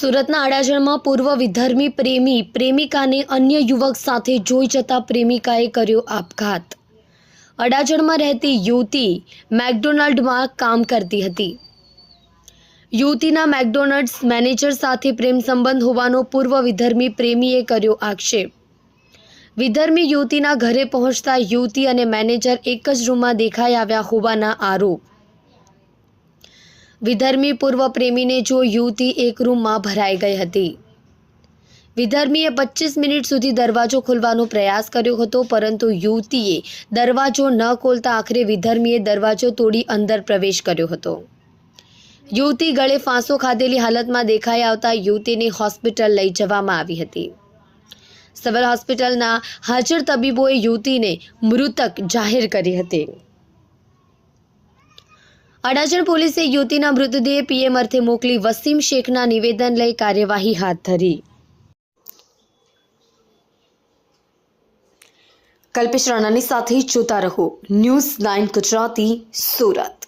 સુરતના અડાજણમાં પૂર્વ વિધર્મી પ્રેમી, પ્રેમિકાને અન્ય યુવક સાથે જોઈ જતા પ્રેમિકાએ કર્યો આપઘાત. અડાજણમાં રહેતી યુવતી મેકડોનાલ્ડમાં કામ કરતી હતી. યુવતીના મેકડોનલ્ડ્સ મેનેજર સાથે પ્રેમ સંબંધ હોવાનો પૂર્વ વિધર્મી પ્રેમીએ કર્યો આક્ષેપ. વિધર્મી યુવતીના ઘરે પહોંચતા યુવતી અને મેનેજર એક જ રૂમમાં દેખાઈ આવ્યા હોવાના આરોપ. વિધર્મી પૂર્વ પ્રેમીને જો યુવતી એક રૂમમાં ભરાઈ ગઈ હતી. વિધર્મીએ પચીસ મિનિટ સુધી દરવાજો ખોલવાનો પ્રયાસ કર્યો હતો, પરંતુ યુવતીએ દરવાજો ન ખોલતા આખરે વિધર્મીએ દરવાજો તોડી અંદર પ્રવેશ કર્યો હતો. યુવતી ગળે ફાંસો ખાધેલી હાલતમાં દેખાઈ આવતા યુવતીને હોસ્પિટલ લઈ જવામાં આવી હતી. સિવિલ હોસ્પિટલના હાજર તબીબોએ યુવતીને મૃતક જાહેર કરી હતી. અડાજણ પોલીસે યુવતીના મૃતદેહ પીએમ અર્થે મોકલી વસીમ શેખના નિવેદન લઈ કાર્યવાહી હાથ ધરી. કલ્પેશ રાણાની સાથે જોતા રહો. News nine Gujarati, Surat.